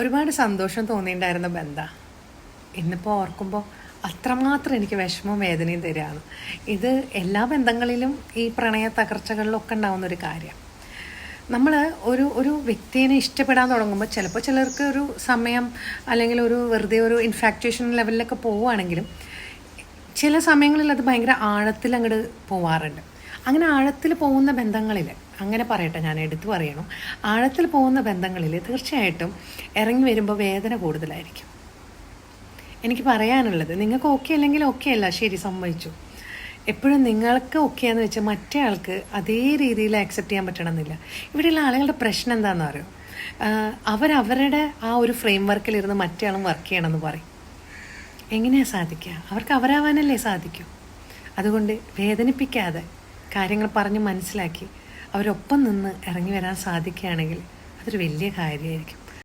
ഒരുപാട് സന്തോഷം തോന്നിയിട്ടുണ്ടായിരുന്ന ബന്ധ. ഇന്നിപ്പോൾ ഓർക്കുമ്പോൾ അത്രമാത്രം എനിക്ക് വിഷമവും വേദനയും തരികയാണ് ഇത് എല്ലാ ബന്ധങ്ങളിലും ഈ പ്രണയ തകർച്ചകളിലൊക്കെ ഉണ്ടാവുന്ന ഒരു കാര്യം. നമ്മൾ ഒരു ഒരു വ്യക്തിയെ ഇഷ്ടപ്പെടാൻ തുടങ്ങുമ്പോൾ ചിലപ്പോൾ ചിലർക്ക് ഒരു സമയം അല്ലെങ്കിൽ ഒരു വെറുതെ ഒരു ഇൻഫാക്ച്വേഷൻ ലെവലിലൊക്കെ പോവുകയാണെങ്കിലും ചില സമയങ്ങളിൽ അത് ഭയങ്കര ആഴത്തിൽ അങ്ങോട്ട് പോവാറുണ്ട്. അങ്ങനെ ആഴത്തിൽ പോകുന്ന ബന്ധങ്ങളിൽ അങ്ങനെ പറയട്ടെ ഞാൻ എടുത്തു പറയണം. ആഴത്തിൽ പോകുന്ന ബന്ധങ്ങളിൽ തീർച്ചയായിട്ടും ഇറങ്ങി വരുമ്പോൾ വേദന കൂടുതലായിരിക്കും. എനിക്ക് പറയാനുള്ളത് നിങ്ങൾക്ക് ഓക്കെ അല്ലെങ്കിൽ ഓക്കെ അല്ല ശരി സമ്മതിച്ചു. എപ്പോഴും നിങ്ങൾക്ക് ഓക്കെ എന്ന് വെച്ചാൽ മറ്റേ ആൾക്ക് അതേ രീതിയിൽ ആക്സെപ്റ്റ് ചെയ്യാൻ പറ്റണമെന്നില്ല. ഇവിടെയുള്ള ആളുകളുടെ പ്രശ്നം എന്താണെന്ന് അറിയോ അവരവരുടെ ആ ഒരു ഫ്രെയിം വർക്കിലിരുന്ന് മറ്റേ ആളും വർക്ക് ചെയ്യണമെന്ന് പറയും. എങ്ങനെയാണ് സാധിക്കുക? അവർക്ക് അവരാവാനല്ലേ സാധിക്കൂ? അതുകൊണ്ട് വേദനിപ്പിക്കാതെ കാര്യങ്ങൾ പറഞ്ഞ് മനസ്സിലാക്കി അവരൊപ്പം നിന്ന് ഇറങ്ങി വരാൻ സാധിക്കുകയാണെങ്കിൽ അതൊരു വലിയ കാര്യമായിരിക്കും.